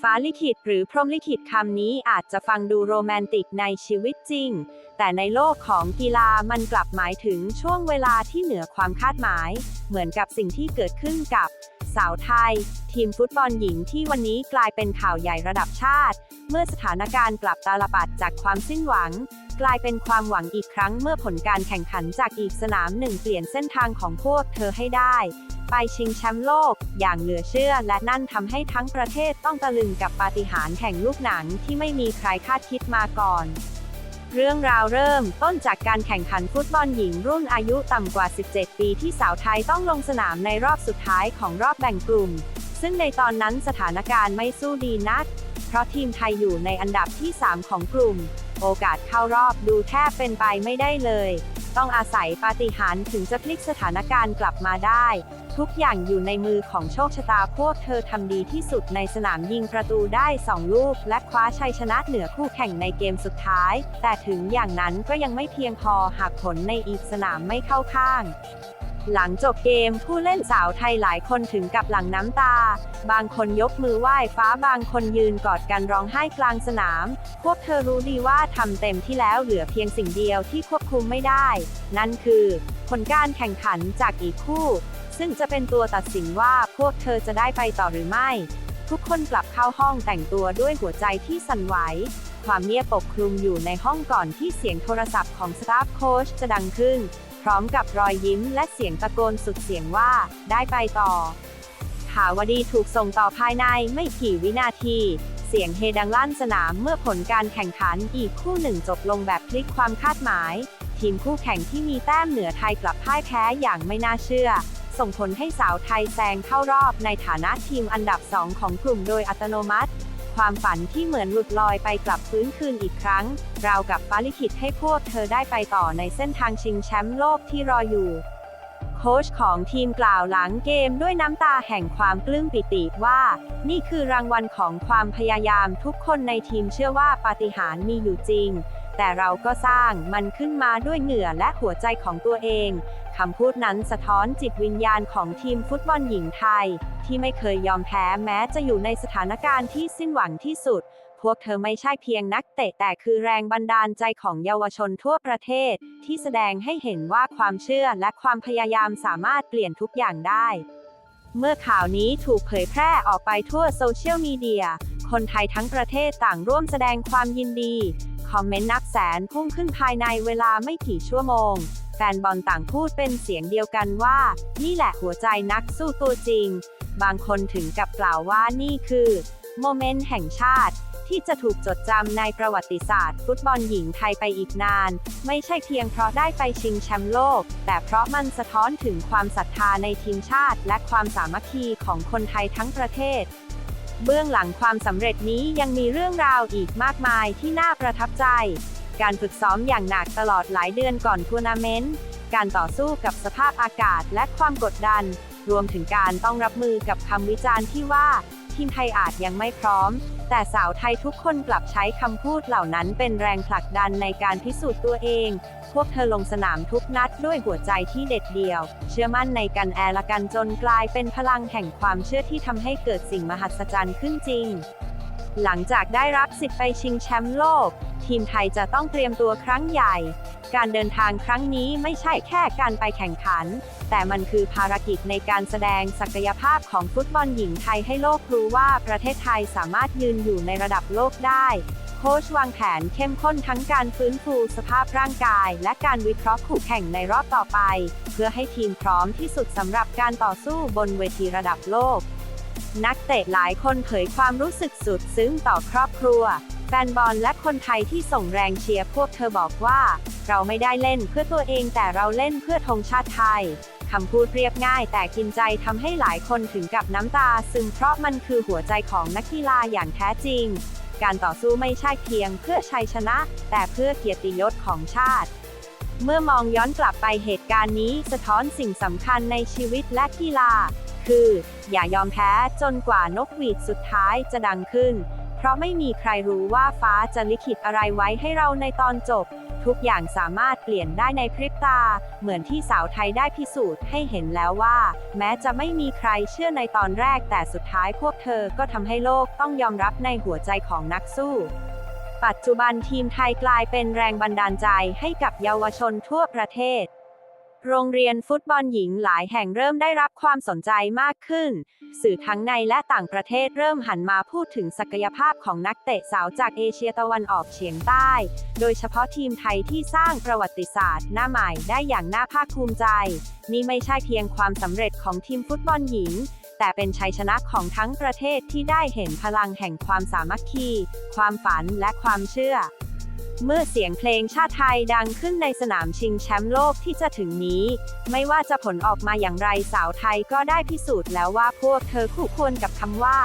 ฟ้าลิขิตหรือพรหมลิขิตคำนี้อาจจะฟังดูโรแมนติกในชีวิตจริง แต่ในโลกของกีฬามันกลับหมายถึงช่วงเวลาที่เหนือความคาดหมาย เหมือนกับสิ่งที่เกิดขึ้นกับสาวไทย ทีมฟุตบอลหญิงที่วันนี้กลายเป็นข่าวใหญ่ระดับชาติ เมื่อสถานการณ์กลับตาลปัดจากความสิ้นหวัง กลายเป็นความหวังอีกครั้งเมื่อผลการแข่งขันจากอีกสนามหนึ่งเปลี่ยนเส้นทางของพวกเธอให้ได้ ไปชิงแชมป์โลก อย่างเหลือเชื่อและนั่นทำให้ทั้งประเทศต้องตะลึงกับปาฏิหาริย์แห่งลูกหนังที่ไม่มีใครคาดคิดมาก่อนเรื่องราวเริ่มต้นจากการแข่งขันฟุตบอลหญิงรุ่นอายุต่ำกว่า 17 ปีที่สาวไทยต้องลงสนามในรอบสุดท้ายของรอบแบ่งกลุ่ม ซึ่งในตอนนั้นสถานการณ์ไม่สู้ดีนัก เพราะทีมไทยอยู่ในอันดับที่ 3 ของกลุ่ม โอกาสเข้ารอบดูแทบเป็นไปไม่ได้เลย ต้องอาศัยปาฏิหาริย์ถึงจะพลิกสถานการณ์กลับมาได้ ทุกอย่างอยู่ในมือของโชคชะตาพวกเธอทำดีที่สุดในสนามยิงประตูได้ 2 ลูก และคว้าชัยชนะเหนือคู่แข่งในเกมสุดท้าย แต่ถึงอย่างนั้นก็ยังไม่เพียงพอหากผลในอีกสนามไม่เข้าข้างหลังจบเกมผู้เล่นสาวไทยหลายคนถึงกับหลั่งน้ำตา บางคนยกมือไหว้ฟ้าบางคนยืนกอดกันร้องไห้กลางสนาม พวกเธอรู้ดีว่าทำเต็มที่แล้วเหลือเพียงสิ่งเดียวที่ควบคุมไม่ได้ นั่นคือ ผลการแข่งขันจากอีกคู่ ซึ่งจะเป็นตัวตัดสินว่าพวกเธอจะได้ไปต่อหรือไม่ ทุกคนกลับเข้าห้องแต่งตัวด้วยหัวใจที่สั่นไหว ความเงียบปกคลุมอยู่ในห้องก่อนที่เสียงโทรศัพท์ของสตาฟโค้ชจะดังขึ้น พร้อมกับรอยยิ้มและเสียงตะโกนสุดเสียงว่า ได้ไปต่อขาวดีถูกส่งต่อภายในไม่กี่วินาทีเสียงเฮดังลั่นสนามเมื่อผลการแข่งขันอีกคู่หนึ่งจบลงแบบพลิกความคาดหมาย ทีมคู่แข่งที่มีแต้มเหนือไทยกลับพ่ายแพ้อย่างไม่น่าเชื่อ ส่งผลให้สาวไทยแซงเข้ารอบในฐานะทีมอันดับ 2 ของกลุ่มโดยอัตโนมัติ ความฝันที่เหมือนหลุดลอยไปกลับฟื้นคืนอีกครั้ง ราวกับฟ้าลิขิตให้พวกเธอได้ไปต่อในเส้นทางชิงแชมป์โลกที่รออยู่ โค้ชของทีมกล่าวหลังเกมด้วยน้ำตาแห่งความปลื้มปิติว่า นี่คือรางวัลของความพยายามทุกคนในทีมเชื่อว่าปาฏิหาริย์มีอยู่จริง แต่เราก็สร้างมันขึ้นมาด้วยเหงื่อและหัวใจของตัวเองคำพูดนั้นสะท้อนจิตวิญญาณของทีมฟุตบอลหญิงไทย ที่ไม่เคยยอมแพ้แม้จะอยู่ในสถานการณ์ที่สิ้นหวังที่สุด พวกเธอไม่ใช่เพียงนักเตะแต่คือแรงบันดาลใจของเยาวชนทั่วประเทศ ที่แสดงให้เห็นว่าความเชื่อและความพยายามสามารถเปลี่ยนทุกอย่างได้ เมื่อข่าวนี้ถูกเผยแพร่ออกไปทั่วโซเชียลมีเดีย คนไทยทั้งประเทศต่างร่วมแสดงความยินดี คอมเมนต์นับแสนพุ่งขึ้นภายในเวลาไม่กี่ชั่วโมง แฟนบอลต่างพูดเป็นเสียงเดียวกันว่า นี่แหละหัวใจนักสู้ตัวจริง บางคนถึงกับกล่าวว่านี่คือ โมเมนต์แห่งชาติที่จะถูกจดจำในประวัติศาสตร์ ฟุตบอลหญิงไทยไปอีกนาน ไม่ใช่เพียงเพราะได้ไปชิงแชมป์โลก แต่เพราะมันสะท้อนถึงความศรัทธาในทีมชาติ และความสามัคคีของคนไทยทั้งประเทศ เบื้องหลังความสำเร็จนี้ยังมีเรื่องราวอีกมากมายที่น่าประทับใจ การฝึกซ้อมอย่างหนักตลอดหลายเดือนก่อนทัวร์นาเมนต์ การต่อสู้กับสภาพอากาศและความกดดัน รวมถึงการต้องรับมือกับคำวิจารณ์ที่ว่า ทีมไทยอาจยังไม่พร้อม แต่สาวไทยทุกคนกลับใช้คำพูดเหล่านั้นเป็นแรงผลักดันในการพิสูจน์ตัวเอง พวกเธอลงสนามทุกนัดด้วยหัวใจที่เด็ดเดี่ยว เชื่อมั่นในกันแอละกันจนกลายเป็นพลังแห่งความเชื่อที่ทำให้เกิดสิ่งมหัศจรรย์ขึ้นจริง หลังจากได้รับสิทธิ์ไปชิงแชมป์โลก ทีมไทยจะต้องเตรียมตัวครั้งใหญ่ การเดินทางครั้งนี้ไม่ใช่แค่การไปแข่งขัน แต่มันคือภารกิจในการแสดงศักยภาพของฟุตบอลหญิงไทยให้โลกรู้ว่าประเทศไทยสามารถยืนอยู่ในระดับโลกได้โค้ชวางแผนเข้มข้นทั้งการฟื้นฟูสภาพร่างกาย และการวิเคราะห์คู่แข่งในรอบต่อไป เพื่อให้ทีมพร้อมที่สุดสำหรับการต่อสู้บนเวทีระดับโลก นักเตะหลายคนเผยความรู้สึกสุดซึ้งต่อครอบครัว แฟนบอลและคนไทยที่ส่งแรงเชียร์พวกเธอบอกว่า เราไม่ได้เล่นเพื่อตัวเองแต่เราเล่นเพื่อธงชาติไทยคำพูดเรียบง่ายแต่กินใจทำให้หลายคนถึงกับน้ำตา ซึมเพราะมันคือหัวใจของนักกีฬาอย่างแท้จริง การต่อสู้ไม่ใช่เพียงเพื่อชัยชนะ แต่เพื่อเกียรติยศของชาติ เมื่อมองย้อนกลับไปเหตุการณ์นี้สะท้อนสิ่งสำคัญในชีวิตและกีฬา คือ อย่ายอมแพ้จนกว่านกหวีดสุดท้ายจะดังขึ้น เพราะไม่มีใครรู้ว่าฟ้าจะลิขิตอะไรไว้ให้เราในตอนจบ ทุกอย่างสามารถเปลี่ยนได้ในพริบตา เหมือนที่สาวไทยได้พิสูจน์ให้เห็นแล้วว่า แม้จะไม่มีใครเชื่อในตอนแรกแต่สุดท้ายพวกเธอก็ทำให้โลกต้องยอมรับในหัวใจของนักสู้ปัจจุบันทีมไทยกลายเป็นแรงบันดาลใจให้กับเยาวชนทั่วประเทศ โรงเรียนฟุตบอลหญิงหลายแห่งเริ่มได้รับความสนใจมากขึ้น สื่อทั้งในและต่างประเทศเริ่มหันมาพูดถึงศักยภาพของนักเตะสาวจากเอเชียตะวันออกเฉียงใต้ โดยเฉพาะทีมไทยที่สร้างประวัติศาสตร์ หน้าใหม่ได้อย่างน่าภาคภูมิใจ นี่ไม่ใช่เพียงความสำเร็จของทีมฟุตบอลหญิง แต่เป็นชัยชนะของทั้งประเทศที่ได้เห็นพลังแห่งความสามัคคี ความฝันและความเชื่อ เมื่อเสียงเพลงชาติไทยดังขึ้นในสนามชิงแชมป์โลกที่จะถึงนี้ ไม่ว่าจะผลออกมาอย่างไรสาวไทยก็ได้พิสูจน์แล้วว่าพวกเธอคู่ควรกับคำว่า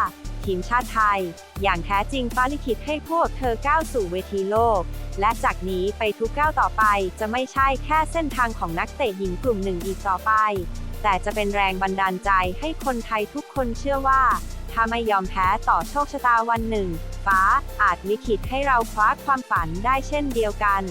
ทีมชาติไทย อย่างแท้จริงฟ้าลิขิตให้พวกเธอก้าวสู่เวทีโลก และจากนี้ไปทุกก้าวต่อไปจะไม่ใช่แค่เส้นทางของนักเตะหญิงกลุ่มหนึ่งอีกต่อไป แต่จะเป็นแรงบันดาลใจให้คนไทยทุกคนเชื่อว่า ถ้าไม่ยอมแพ้ต่อโชคชะตาวันหนึ่ง ฟ้าอาจลิขิตให้เราคว้าความฝันได้เช่นเดียวกัน